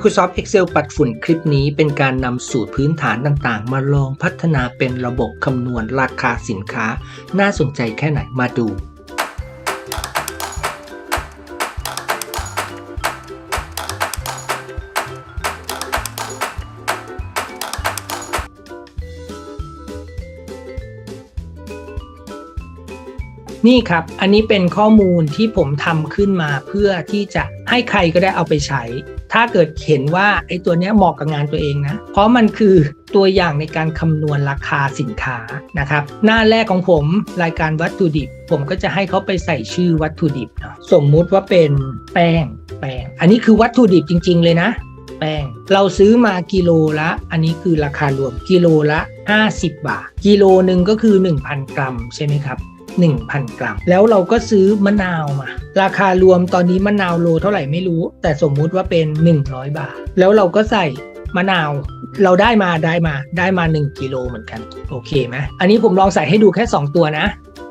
Microsoft Excel ปัดฝุ่นคลิปนี้เป็นการนำสูตรพื้นฐานต่างๆ มาลองพัฒนาเป็นระบบคำนวณราคาสินค้า น่าสนใจแค่ไหนมาดู นี่ครับ อันนี้เป็นข้อมูลที่ผมทำขึ้นมาเพื่อที่จะให้ใครก็ได้เอาไปใช้ ถ้าเกิดเห็นว่าไอ้ตัวนี้เหมาะกับงานตัวเองนะ เพราะมันคือตัวอย่างในการคำนวณราคาสินค้านะครับ หน้าแรกของผมรายการวัตถุดิบ ผมก็จะให้เขาไปใส่ชื่อวัตถุดิบเนาะสมมุติว่าเป็นแป้งแป้ง อันนี้คือวัตถุดิบจริง ๆ เลยนะ แป้ง เราซื้อมากิโลละ อันนี้คือราคารวมกิโลละ 50 บาท กิโลหนึ่งก็คือ 1,000 กรัมใช่ไหมครับ 1,000 กรัม แล้วเราก็ซื้อมะนาวมา ราคารวมตอนนี้มะนาวโลเท่าไหร่ไม่รู้ แต่สมมุติว่าเป็น 100 บาท แล้วเราก็ใส่มะนาวเราได้มาได้มาได้มา 1กิโลเหมือนกัน โอเคไหมอันนี้ผมลองใส่ให้ดูแค่ 2 ตัวนะ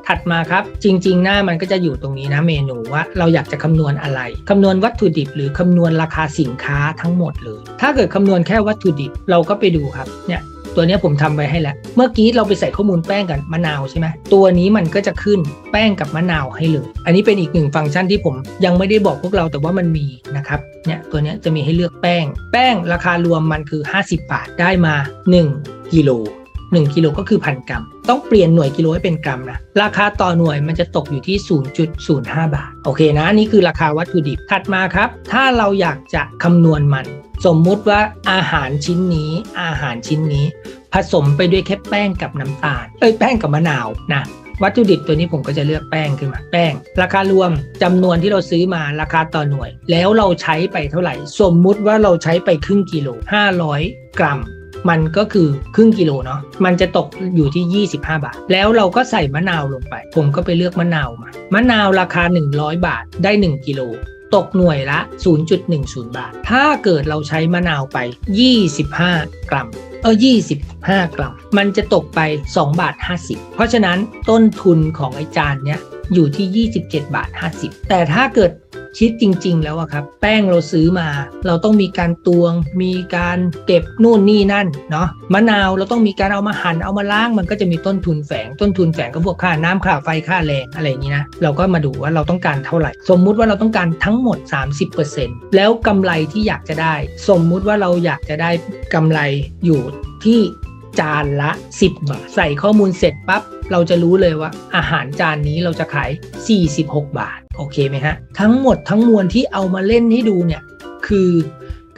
ถัดมาครับ จริง ๆ หน้ามันก็จะอยู่ตรงนี้นะเมนูว่าเราอยากจะคำนวณอะไรคำนวณวัตถุดิบ หรือคำนวณราคาสินค้าทั้งหมดเลย ถ้าเกิดคำนวณแค่วัตถุดิบเราก็ไปดูครับเนี่ย ตัวนี้ผมทำไว้ให้แล้ว เมื่อกี้เราไปใส่ข้อมูลแป้งกับมะนาวใช่ไหมตัวนี้มันก็จะขึ้นแป้งกับมะนาวให้เลย อันนี้เป็นอีกหนึ่งฟังก์ชันที่ผมยังไม่ได้บอกพวกเราแต่ว่ามันมีนะครับเนี่ยตัวนี้จะมีให้เลือกแป้ง แป้งราคารวมมันคือ 50 บาทได้มา 1กิโล1กิโลก็คือพันกรัม ต้องเปลี่ยนหน่วยกิโลให้เป็นกรัมนะ ราคาต่อหน่วยมันจะตกอยู่ที่ 0.05 บาท โอเคนะ นี่คือราคาวัตถุดิบ ถัดมาครับ ถ้าเราอยากจะคำนวณมัน สมมุติว่าอาหารชิ้นนี้ อาหารชิ้นนี้ สมไปด้วยแค่แป้งกับน้ำตาล เอ้ยแป้งกับมะนาวนะวัตถุดิบตัวนี้ผมก็จะเลือกแป้งขึ้นมาแป้ง ราคารวมจำนวนที่เราซื้อมาราคาต่อหน่วย แล้วเราใช้ไปเท่าไหร่ สมมุติว่าเราใช้ไปครึ่งกิโล 500 กรัม มันก็คือครึ่งกิโลเนาะมันจะตกอยู่ที่ 25 บาท แล้วเราก็ใส่มะนาวลงไป ผมก็ไปเลือกมะนาวมามะนาวราคา 100 บาทได้ 1 กิโลตกหน่วยละ 0.10 บาท ถ้าเกิดเราใช้มะนาวไป 25 กรัม เออ25 กรัม มันจะตกไป 2 บาท 50 เพราะฉะนั้นต้นทุนของไอจานเนี้ยอยู่ที่ 27 บาท 50 แต่ถ้าเกิด คิดจริง ๆ แล้วอะครับ แป้งเราซื้อมา เราต้องมีการตวง มีการเก็บนู่นนี่นั่นเนาะมะนาวเราต้องมีการเอามาหั่นเอามาล้าง มันก็จะมีต้นทุนแฝงต้นทุนแฝงก็พวกค่าน้ำค่าไฟค่าแรงอะไรอย่างนี้นะเราก็มาดูว่าเราต้องการเท่าไหร่ สมมุติว่าเราต้องการทั้งหมด 30%แล้วกำไรที่อยากจะได้ สมมุติว่าเราอยากจะได้กำไรอยู่ที่จานละ 10 บาท ใส่ข้อมูลเสร็จปั๊บเราจะรู้เลยว่าอาหารจานนี้เราจะขาย 46 บาท โอเคไหมฮะ ทั้งหมดทั้งมวลที่เอามาเล่นให้ดูเนี่ย คือ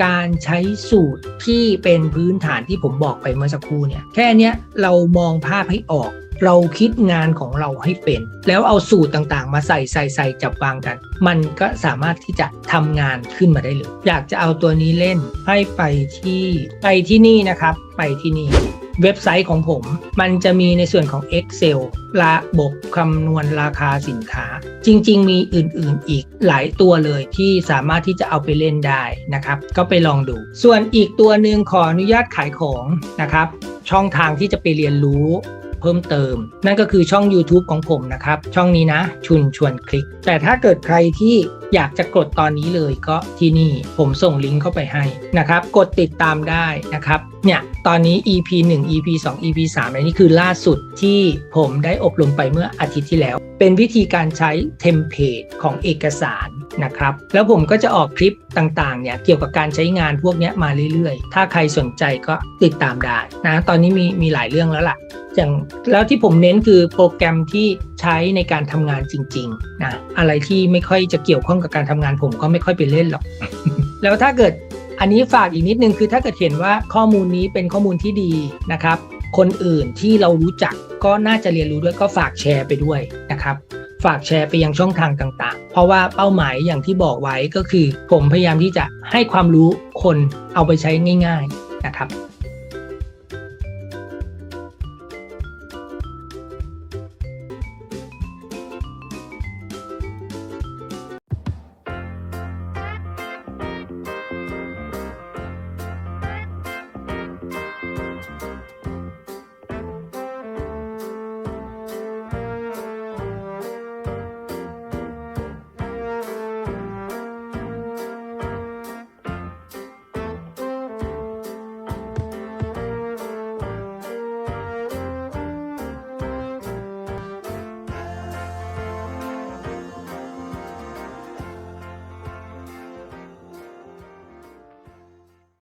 การใช้สูตรที่เป็นพื้นฐานที่ผมบอกไปเมื่อสักครู่เนี่ย แค่เนี้ยเรามองภาพให้ออก เราคิดงานของเราให้เป็น แล้วเอาสูตรต่างๆ มาใส่ใส่ใส่จับวางกัน มันก็สามารถที่จะทำงานขึ้นมาได้เลย อยากจะเอาตัวนี้เล่นให้ไปที่ไปที่นี่นะครับ ไปที่นี่ เว็บไซต์ของผม มันจะมีในส่วนของ Excel ระบบคำนวณราคาสินค้า จริง ๆ มีอื่นๆอีกหลายตัวเลยที่สามารถที่จะเอาไปเล่นได้นะครับ ก็ไปลองดู ส่วนอีกตัวหนึ่งขออนุญาตขายของนะครับ ช่องทางที่จะไปเรียนรู้ เพิ่มเติม นั่นก็คือช่อง YouTube ของผมนะครับ ช่องนี้นะ ชุนชวนคลิก แต่ถ้าเกิดใครที่อยากจะกดตอนนี้เลยก็ที่นี่ผมส่งลิงก์เข้าไปให้นะครับ กดติดตามได้นะครับ เนี่ยตอนนี้ EP 1 EP 2 EP 3อันนี้คือล่าสุดที่ผมได้อบรมไปเมื่ออาทิตย์ที่แล้ว เป็นวิธีการใช้เทมเพลตของเอกสาร นะครับ แล้วผมก็จะออกคลิปต่างๆเนี่ยเกี่ยวกับการใช้งานพวกนี้มาเรื่อยๆ ถ้าใครสนใจก็ติดตามได้นะตอนนี้มีมีหลายเรื่องแล้วล่ะอย่างแล้วที่ผมเน้นคือโปรแกรมที่ใช้ในการทำงานจริงๆนะอะไรที่ไม่ค่อยจะเกี่ยวข้องกับการทำงานผมก็ไม่ค่อยไปเล่นหรอก แล้วถ้าเกิดอันนี้ฝากอีกนิดนึงคือถ้าเกิดเห็นว่าข้อมูลนี้เป็นข้อมูลที่ดีนะครับ คนอื่นที่เรารู้จักก็น่าจะเรียนรู้ด้วยก็ฝากแชร์ไปด้วยนะครับ ฝากแชร์ไปยังช่องทางต่างๆ เพราะว่าเป้าหมายอย่างที่บอกไว้ก็คือ ผมพยายามที่จะให้ความรู้คนเอาไปใช้ง่าย ๆนะครับ